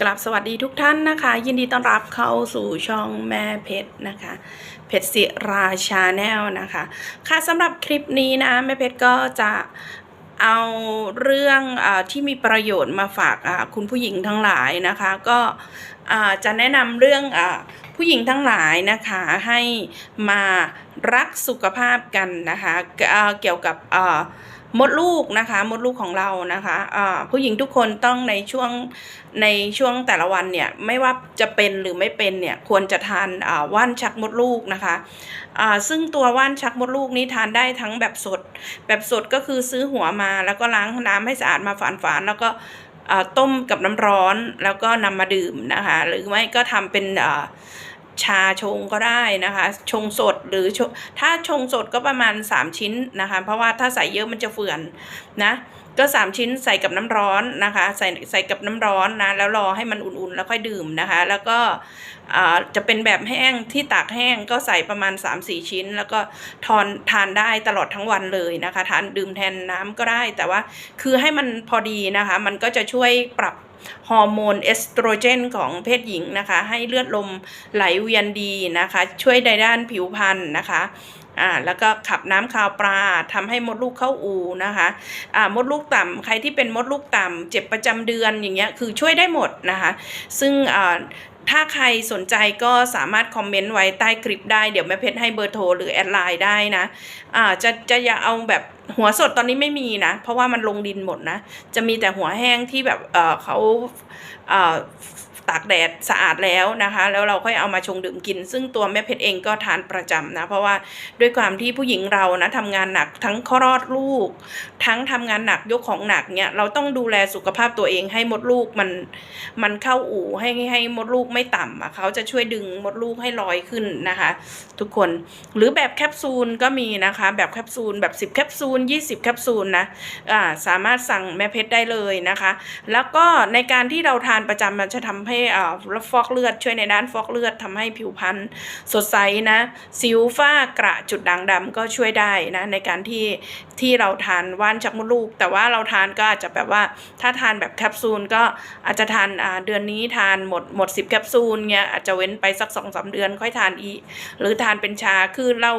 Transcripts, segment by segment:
กลับสวัสดีทุกท่านนะคะ ยินดีต้อนรับเข้าสู่ช่องแม่เพชรนะคะเพชรศิราชาแนลนะคะ ค่ะสำหรับคลิปนี้นะแม่เพชรก็จะเอาเรื่องอที่มีประโยชน์มาฝากคุณผู้หญิงทั้งหลายนะคะ ก็จะแนะนำเรื่องอผู้หญิงทั้งหลายนะคะให้มารักสุขภาพกันนะคะเกี่ยวกับอ่า มดลูกนะคะมดลูกของเรานะคะอ่าผู้หญิงทุกคนต้องในช่วงในช่วงแต่ละวันเนี่ยไม่ว่าจะเป็นหรือไม่เป็นเนี่ยควรจะทานว่านชักมดลูกนะคะอ่าซึ่งตัวว่านชักมดลูกนี้ทานได้ทั้งแบบสด แบบสดก็คือซื้อหัวมาแล้วก็ล้างน้ำให้สะอาดมาฝานๆแล้วก็ต้มกับน้ำร้อนแล้วก็นำมาดื่มนะคะหรือไม่ก็ทำเป็น ชาชงก็ได้นะคะ ชงสดหรือชถ้าชงสดก็ประมาณ 3 ชิ้นนะคะ เพราะว่าถ้าใส่เยอะมันจะเฟื่อนนะก็ 3 ชิ้นใส่กับน้ำร้อนนะคะ ใส่ใส่กับน้ำร้อนนะแล้วรอให้มันอุ่นๆแล้วค่อยดื่มนะคะ แล้วก็จะเป็นแบบแห้งที่ตากแห้งก็ใส่ประมาณ 3-4 ชิ้น แล้วก็ทอนทานได้ตลอดทั้งวันเลยนะคะ ทานดื่มแทนน้ำก็ได้ แต่ว่าคือให้มันพอดีนะคะ มันก็จะช่วยปรับ ฮอร์โมนเอสโตรเจนของเพศหญิงนะคะ ให้เลือดลมไหลเวียนดีนะคะ ช่วยในด้านผิวพรรณนะคะ อ่าแล้วก็ขับน้ำคาวปลาทำให้มดลูกเข้าอูนะคะอ่ามดลูกต่ำใครที่เป็นมดลูกต่ำเจ็บประจำเดือนอย่างเงี้ยคือช่วยได้หมดนะคะ ซึ่งอ่าถ้าใครสนใจก็สามารถคอมเมนต์ไว้ใต้คลิปได้เดี๋ยวแม่เพชรให้เบอร์โทรหรือแอดไลน์ได้นะอ่าจะจะอย่าเอาแบบหัวสดตอนนี้ไม่มีนะ เพราะว่ามันลงดินหมดนะ จะมีแต่หัวแห้งที่แบบเออเขาเอ่อากแดดสะอาดแล้วนะคะ แล้วเราค่อยเอามาชงดื่มกิน ซึ่งตัวแม่เพชรเองก็ทานประจำนะ เพราะว่าด้วยความที่ผู้หญิงเรานะทำงานหนักทั้งคลอดลูก ทั้งทำงานหนักยกของหนักเนี่ยเราต้องดูแลสุขภาพตัวเองให้มดลูกมันมันเข้าอู่ให้ให้มดลูกไม่ต่ำอะเขาจะช่วยดึงมดลูกให้ลอยขึ้นนะคะ ทุกคนหรือแบบแคปซูลก็มีนะคะ แบบแคปซูลแบบ 10 แคปซูล 20 แคปซูลนะอ่าสามารถสั่งแม่เพชรได้เลยนะคะ แล้วก็ในการที่เราทานประจำมันจะทำให้ฟอกเลือดช่วยในด้านฟอกเลือดทำให้ผิวพรรณสดใสนะ สิวฝ้ากระจุดด่างดำก็ช่วยได้นะในการที่ที่เราทานว่านชักมดลูก แต่ว่าเราทานก็อาจจะแบบว่าถ้าทานแบบแคปซูลก็อาจจะทานาเดือนนี้ทานหมดหมด 10 แคปซูลเงี้ยอาจจะเว้นไปสัก2อสเดือนค่อยทานอีหรือทานเป็นชาคือเรา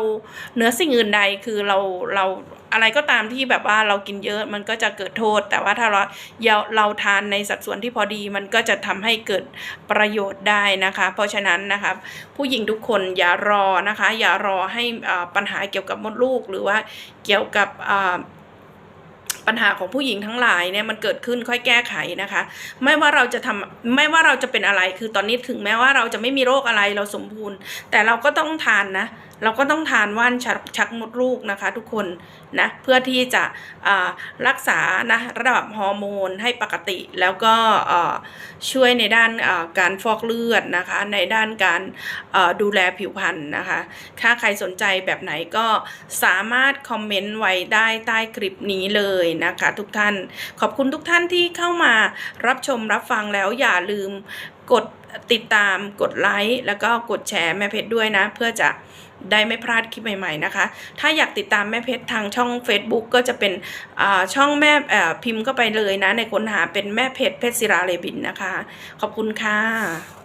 เหนือสิ่งอื่นใดคือเราเราอะไรก็ตามที่แบบว่าเรากินเยอะมันก็จะเกิดโทษ แต่ว่าถ้าเราเราเราทานในสัดส่วนที่พอดีมันก็จะทำให้เกิดประโยชน์ได้นะคะ เพราะฉะนั้นนะคะผู้หญิงทุกคนอย่ารอนะคะ อย่ารอให้อ่าปัญหาเกี่ยวกับมดลูกหรือว่าเกี่ยวกับปัญหาของผู้หญิงทั้งหลายเนี่ยมันเกิดขึ้นค่อยแก้ไขนะคะ ไม่ว่าเราจะทำไม่ว่าเราจะเป็นอะไรคือตอนนี้ถึงแม้ว่าเราจะไม่มีโรคอะไรเราสมบูรณ์ แต่เราก็ต้องทานนะเราก็ต้องทานว่านชักชักมดลูกนะคะทุกคนนะเพื่อที่จะรักษานะระดับฮอร์โมนให้ปกติแล้วก็ช่วยในด้านการฟอกเลือดนะคะในด้านการดูแลผิวพรรณนะคะถ้าใครสนใจแบบไหนก็สามารถคอมเมนต์ไว้ได้ใต้คลิปนี้เลยนะคะทุกท่านขอบคุณทุกท่านที่เข้ามารับชมรับฟังแล้วอย่าลืมกดติดตามกดไลค์แล้วก็กดแชร์แม่เพชรด้วยนะ เพื่อจะ ได้ไม่พลาดคลิปใหม่ ๆนะคะ ถ้าอยากติดตามแม่เพชรทางช่อง Facebook ก็จะเป็นอ่าช่องแม่อ่อพิมพ์เข้าไปเลยนะ ในค้นหาเป็นแม่เพชรเพชรศิราเลบินนะคะ ขอบคุณค่ะ